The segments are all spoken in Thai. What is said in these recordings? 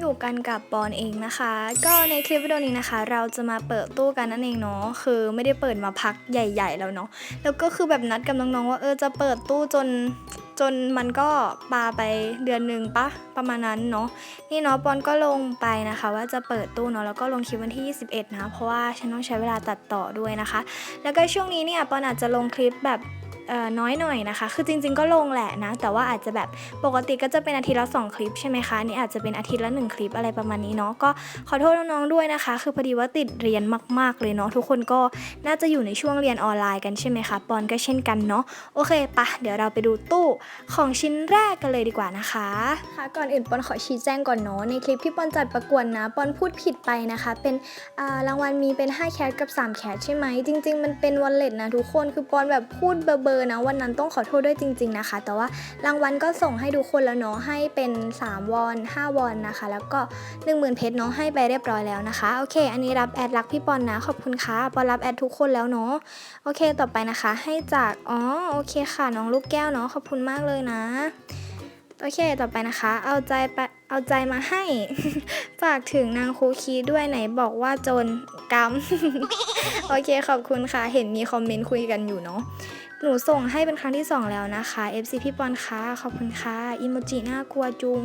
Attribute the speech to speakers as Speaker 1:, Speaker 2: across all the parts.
Speaker 1: อยู่กันกับปอนเองนะคะ ก็ในคลิปวิดีโอนี้นะคะ เราจะมาเปิดตู้กันนั่นเองเนาะคือไม่ได้เปิดมาพักใหญ่ ๆ แล้วเนาะแล้วก็คือแบบนัดกับน้องๆว่าเออจะเปิดตู้จนจนมันก็ปาไปเดือนหนึ่งปะประมาณนั้นเนาะนี่เนาะปอนก็ลงไปนะคะ ว่าจะเปิดตู้เนาะแล้วก็ลงคลิปวันที่ 21 นะเพราะว่าฉันต้องใช้เวลาตัดต่อด้วยนะคะ แล้วก็ช่วงนี้เนี่ยปอนอาจจะลงคลิปแบบ น้อยหน่อยนะคะ คือจริง ๆ ก็ลงแหละนะ แต่ว่าอาจจะแบบปกติก็จะเป็นอาทิตย์ละสองคลิปใช่ไหมคะนี่อาจจะเป็นอาทิตย์ละหนึ่งคลิปอะไรประมาณนี้เนาะ ก็ขอโทษน้องๆด้วยนะคะ คือพอดีว่าติดเรียนมากๆเลยเนาะ ทุกคนก็น่าจะอยู่ในช่วงเรียนออนไลน์กันใช่ไหมคะ ปอนก็เช่นกันเนาะ โอเคปะเดี๋ยวเราไปดูตู้ของชิ้นแรกกันเลยดีกว่านะคะ ค่ะ ก่อนอื่นปอนขอชี้แจงก่อนเนาะ ในคลิปที่ปอนจัดประกวดนะ ปอนพูดผิดไปนะคะ เป็นรางวัลมีเป็น5แคทกับ3แคทใช่ไหมจริง ๆ มันเป็นวันเล็ตนะทุกคน คือปอนแบบพูดเบอร์ๆนะวันนั้นต้องขอโทษด้วยจริง ๆนะคะ แต่ว่ารางวัลก็ส่งให้ทุกคนแล้วเนาะให้เป็น 3 วอน 5 วอนนะคะ แล้วก็ 10,000เพชรเนาะให้ไปเรียบร้อยแล้วนะคะโอเค อันนี้รับแอดรักพี่ปอนนะขอบคุณค่ะปอนรับแอดทุกคนแล้วเนาะโอเคต่อไปนะคะ ให้จากอ๋อโอเคค่ะน้องลูกแก้วเนาะขอบคุณมากเลยนะโอเค ต่อไปนะคะ เอาใจไปเอาใจมาให้ ฝากถึงนางคูคีด้วยไหนบอกว่าจนกรรม โอเค ขอบคุณค่ะ เห็นมีคอมเมนต์คุยกันอยู่เนาะ หนูส่งให้เป็นครั้งที่ 2 แล้วนะคะ FC พี่ปอนค่ะขอบคุณค่ะอิโมจิน่ากลัวจุง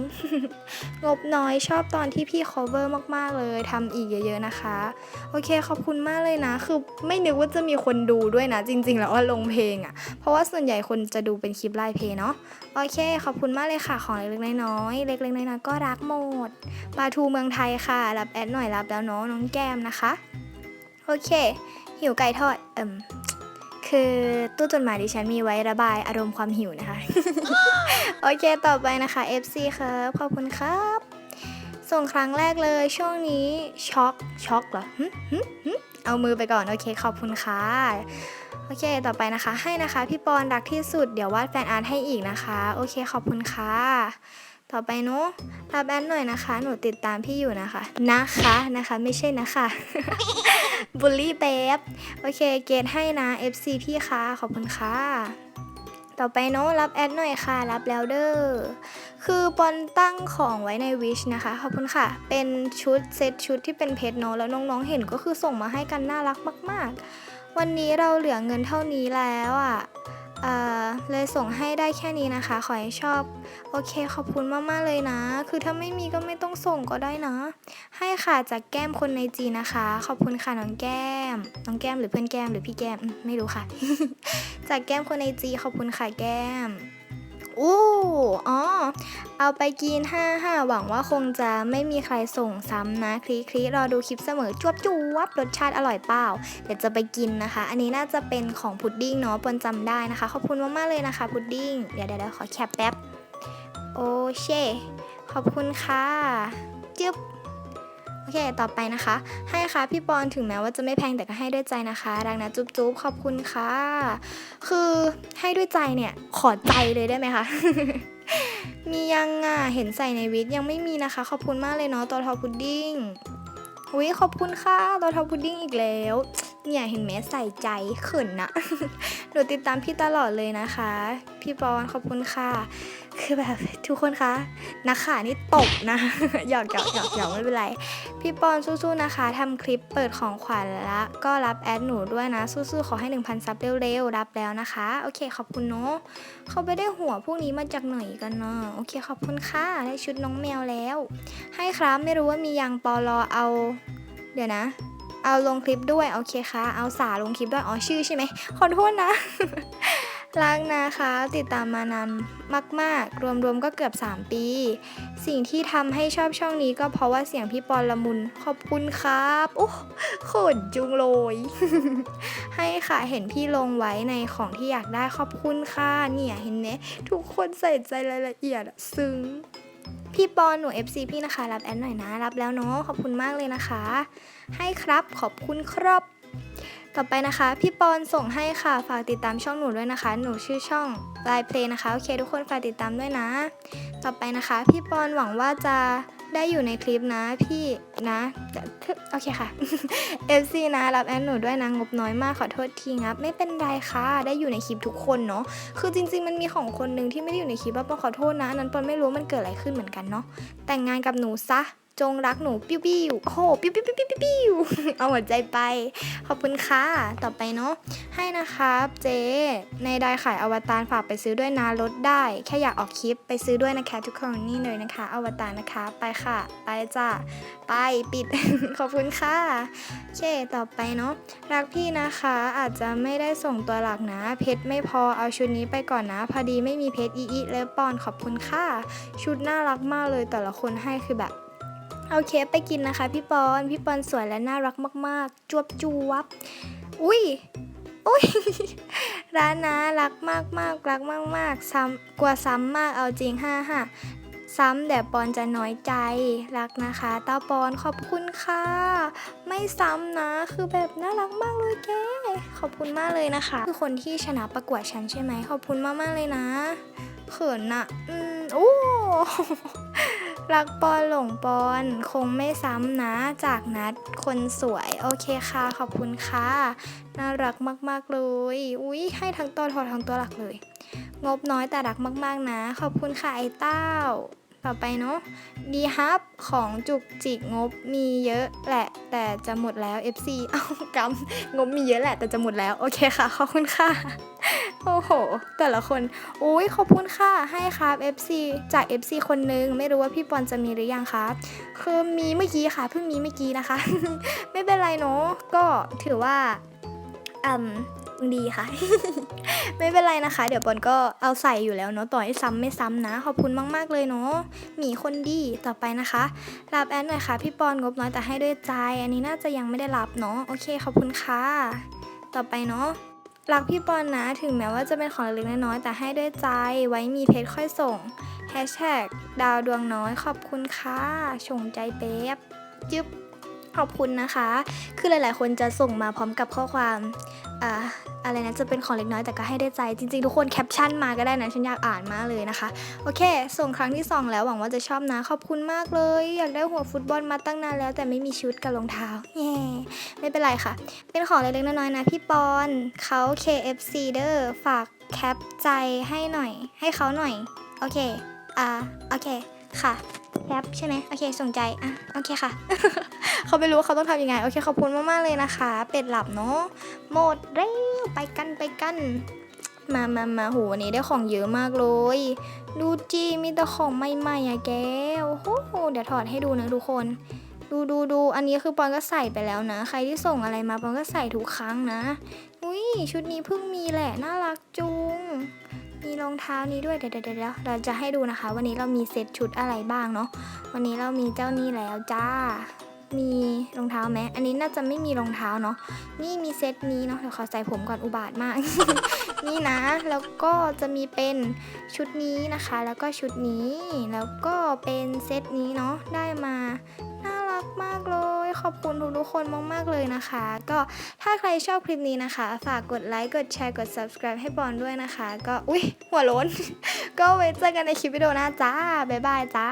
Speaker 1: งบน้อยชอบตอนที่พี่ cover มากๆเลยทำอีกเยอะๆนะคะ โอเคขอบคุณมากเลยนะ คือไม่นึกว่าจะมีคนดูด้วยนะ จริง ๆ แล้วว่าลงเพลงอะ่ะ เพราะว่าส่วนใหญ่คนจะดูเป็นคลิปไลฟ์เพลงเนาะโอเค ขอบคุณมากเลยค่ะของเล็กๆน้อยๆเล็กๆน้อยๆก็รักหมดปลาทูเมืองไทยค่ะ รับแอดหน่อยรับแล้วเนาะน้องแก้มนะคะ โอเค หิวไก่ทอดเอิ่ม คือตู้จดหมายดิฉันมีไว้ระบายอารมณ์ความหิวนะคะ โอเคต่อไปนะคะ FC ครับขอบคุณครับ ส่งครั้งแรกเลยช่วงนี้ช็อกช็อกเหรอเอามือไปก่อน โอเคขอบคุณค่ะ โอเคต่อไปนะคะให้นะคะ พี่ปอนรักที่สุดเดี๋ยววาดแฟนอาร์ตให้อีกนะคะ โอเคขอบคุณค่ะ ต่อไปเนาะรับแอดหน่อยนะคะ หนูติดตามพี่อยู่นะคะ นะคะนะคะไม่ใช่นะคะบูลลี่เป๊บโอเค เกณฑ์ให้นะ FC พี่คะขอบคุณค่ะ ต่อไปเนาะรับแอดหน่อยค่ะ รับแล้วเด้อ คือปอนตั้งของไว้ในวิชนะคะ ขอบคุณค่ะ เป็นชุดเซตชุดที่เป็นเพชรเนาะแล้วน้องๆเห็นก็คือส่งมาให้กันน่ารักมาก ๆ วันนี้เราเหลือเงินเท่านี้แล้วอะ่ะ เลยส่งให้ได้แค่นี้นะคะ ขอให้ชอบ โอเคขอบคุณมากๆเลยนะ คือถ้าไม่มีก็ไม่ต้องส่งก็ได้นะ ให้ค่ะจากแก้มคนในจีนะคะ ขอบคุณค่ะน้องแก้ม น้องแก้มหรือเพื่อนแก้มหรือพี่แก้มไม่รู้ค่ะ จากแก้มคนในจีขอบคุณค่ะแก้ม อู้อ๋อ เอาไปกิน 5 5 หวังว่าคงจะไม่มีใครส่งซ้ำนะ คลิคลิรอดูคลิปเสมอจวบจวบรสชาติอร่อยเปล่า เดี๋ยวจะไปกินนะคะ อันนี้น่าจะเป็นของพุดดิ้งเนาะปนจำได้นะคะ ขอบคุณมาก ๆ เลยนะคะ พุดดิ้ง เดี๋ยวเดี๋ยวเดี๋ยวขอแคปแป๊บ โอเชขอบคุณค่ะ จึ๊บ โอเค ต่อไปนะคะ ให้ค่ะพี่ปอนถึงแม้ว่าจะไม่แพงแต่ก็ให้ด้วยใจนะคะ รักนะ จุ๊บจุ๊บขอบคุณค่ะ คือให้ด้วยใจเนี่ย ขอใจเลยได้ไหมคะ มียังอะ เห็นใส่ในวิดยังไม่มีนะคะ ขอบคุณมากเลยเนาะตอทอพุดดิ้งอุ้ยขอบคุณค่ะตอทอพุดดิ้งอีกแล้ว เนี่ยเห็นไหมใส่ใจเขินนะ หนูติดตามพี่ตลอดเลยนะคะ พี่ปอนขอบคุณค่ะ คือแบบทุกคนคะ นักข่านี่ตบนะ หยอกหยอกหยอกหยอกไม่เป็นไร พี่ปอนสู้ๆนะคะทำคลิปเปิดของขวัญแล้ว ก็รับแอดหนูด้วยนะ สู้ๆ ขอให้ 1,000 ซับเร็วๆ รับแล้วนะคะ โอเค ขอบคุณเนาะเขาไปได้หัวพวกนี้มาจากไหนกันเนาะโอเค ขอบคุณค่ะ ได้ชุดน้องแมวแล้ว ให้ครับไม่รู้ว่ามียังปอลอเอา เดี๋ยวนะเอาลงคลิปด้วย โอเคค่ะ เอาสาลงคลิปด้วย อ๋อ ชื่อใช่ไหมขอโทษนะ รักนะคะติดตามมานานมาก ๆ รวมๆก็เกือบ 3 ปี สิ่งที่ทำให้ชอบช่องนี้ก็เพราะว่าเสียงพี่ปอนละมุนขอบคุณครับโอ้ขนจุงเลย ให้ค่ะเห็นพี่ลงไว้ในของที่อยากได้ขอบคุณค่ะเนี่ยเห็นไหมทุกคนใส่ใจรายละเอียดซึ้งพี่ปอนหนู FC พี่นะคะ รับแอดหน่อยนะ รับแล้วเนาะขอบคุณมากเลยนะคะ ให้ครับขอบคุณครับ ต่อไปนะคะ พี่ปอนส่งให้ค่ะ ฝากติดตามช่องหนูด้วยนะคะ หนูชื่อช่องไลน์เพลนะคะ โอเคทุกคนฝากติดตามด้วยนะ ต่อไปนะคะ พี่ปอนหวังว่าจะได้อยู่ในคลิปนะพี่นะโอเคค่ะ FC นะรับแอดหนูด้วยนะงบน้อยมากขอโทษทีครับ ไม่เป็นไรค่ะ ได้อยู่ในคลิปทุกคนเนาะคือจริง ๆ มันมีของคนหนึ่งที่ไม่ได้อยู่ในคลิปว่าปอนขอโทษนะอันนั้นปอนไม่รู้มันเกิดอะไรขึ้นเหมือนกันเนาะแต่งงานกับหนูซะ จงรักหนูปิ้วปิ้วโอ้ปิ้วปิ้วปิ้วปิ้วปิ้วปิ้วเอาหัวใจไป ขอบคุณค่ะ ต่อไปเนาะ ให้นะครับเจ๊ในไดขายอวตารฝากไปซื้อด้วยนะลดได้ แค่อยากออกคลิปไปซื้อด้วยนะคะทุกคนนี่เลยนะคะ อวตารนะคะ ไปค่ะ ไปจ้าไปปิด ขอบคุณค่ะโอเค ต่อไปเนาะ รักพี่นะคะ อาจจะไม่ได้ส่งตัวหลักนะ เพชรไม่พอ เอาชุดนี้ไปก่อนนะ พอดีไม่มีเพชรอีอีและปอน ขอบคุณค่ะ ชุดน่ารักมากเลยแต่ละคนให้คือแบบ เอาเคฟไปกินนะคะ พี่ปอน พี่ปอนสวยและน่ารักมาก ๆ จวบจวบอุ้ยอุ้ย ร้านนะรักมากมากๆรักมากมากๆซ้ำกลัวซ้ำมากเอาจริงห้าห้าซ้ำแต่ปอนจะน้อยใจรักนะคะเต้าปอนขอบคุณค่ะ ไม่ซ้ำนะคือแบบน่ารักมากเลยแกขอบคุณมากเลยนะคะ คือคนที่ชนะประกวดฉันใช่ไหมขอบคุณมากๆเลยนะ เขินอะอืมโอ้ รักปอนหลงปอนคงไม่ซ้ำนะจากนัดคนสวยโอเคค่ะขอบคุณค่ะน่ารักมากๆเลยอุ้ยให้ทั้งตัวถอดทั้งตัวหลักเลย งบน้อยแต่รักมากๆนะ ขอบคุณค่ะไอ้เต้า ต่อไปเนาะดีฮับของจุกจิกงบมีเยอะแหละ แต่จะหมดแล้ว FC เอากำงบมีเยอะแหละแต่จะหมดแล้วโอเคค่ะขอบคุณค่ะ โอ้โห แต่ละคน อุ้ยขอบคุณค่ะ ให้ครับ FC จาก FC คนนึง ไม่รู้ว่าพี่ปอนจะมีหรือยังครับ คือมีเมื่อกี้ค่ะ เพิ่งมีเมื่อกี้นะคะ ไม่เป็นไรเนาะ ก็ถือว่าอืมดีค่ะ ไม่เป็นไรนะคะ เดี๋ยวปอนก็เอาใส่อยู่แล้วเนาะ ต่อให้ซ้ำไม่ซ้ำนะ ขอบคุณมากๆเลยเนาะ หมีคนดี ต่อไปนะคะ รับแอดหน่อยค่ะ พี่ปอนงบน้อยแต่ให้ด้วยใจ อันนี้น่าจะยังไม่ได้รับเนาะ โอเค ขอบคุณค่ะ ต่อไปเนาะ รักพี่ปอนนะถึงแม้ว่าจะเป็นของเล็กๆน้อยๆแต่ให้ด้วยใจไว้มีเพจค่อยส่งแฮชแท็กดาวดวงน้อยขอบคุณค่ะชงใจเป๊บจึ๊บขอบคุณนะคะ คือหลายๆ คนจะส่งมาพร้อมกับข้อความ อ่าอะไรนะจะเป็นของเล็กน้อยแต่ก็ให้ได้ใจ จริงๆ ทุกคนแคปชั่นมาก็ได้นะฉันอยากอ่านมากเลยนะคะ โอเค ส่งครั้งที่ 2 แล้วหวังว่าจะชอบนะขอบคุณมากเลย อยากได้หัวฟุตบอลมาตั้งนานแล้ว แต่ไม่มีชุดกับรองเท้าแย่ไม่เป็นไรค่ะ เป็นของเล็กๆน้อยๆนะพี่ปอนเขา KFC เด้อฝากแคปใจให้หน่อย ให้เขาหน่อย โอเค อ่า โอเค ค่ะ แคปใช่ไหมโอเคส่งใจอะโอเคค่ะ เขาไม่รู้ว่าเขาต้องทำยังไง โอเคขอบคุณมาก ๆ เลยนะคะ เป็ดหลับเนาะหมดเร็วไปกันไปกัน มามามาโหวันนี้ได้ของเยอะมากเลย ดูจีมีแต่ของใหม่ๆอะแกโอ้โหเดี๋ยวถอดให้ดูนะทุกคน ดูดูดูอันนี้คือปอนก็ใส่ไปแล้วนะ ใครที่ส่งอะไรมาปอนก็ใส่ทุกครั้งนะ อุ้ยชุดนี้เพิ่งมีแหละน่ารักจุง มีรองเท้านี้ด้วยเดี๋ยวเดี๋ยวเดี๋ยวเราจะให้ดูนะคะ วันนี้เรามีเซตชุดอะไรบ้างเนาะวันนี้เรามีเจ้านี้แล้วจ้า มีรองเท้าไหมอันนี้น่าจะไม่มีรองเท้าเนาะนี่มีเซตนี้เนาะเดี๋ยวขอใส่ผมก่อนอุบาทมาก นี่นะ แล้วก็จะมีเป็นชุดนี้นะคะ แล้วก็ชุดนี้แล้วก็เป็นเซตนี้เนาะได้มาน่า มากเลย ขอบคุณทุกๆคนมากๆเลยนะคะ ก็ถ้าใครชอบคลิปนี้นะคะ ฝากกดไลค์กดแชร์กด subscribe ให้บอลด้วยนะคะ ก็อุ๊ยหัวโล้น ก็ไว้เจอกันในคลิปวิดีโอหน้าจ้าบ๊ายบายจ้า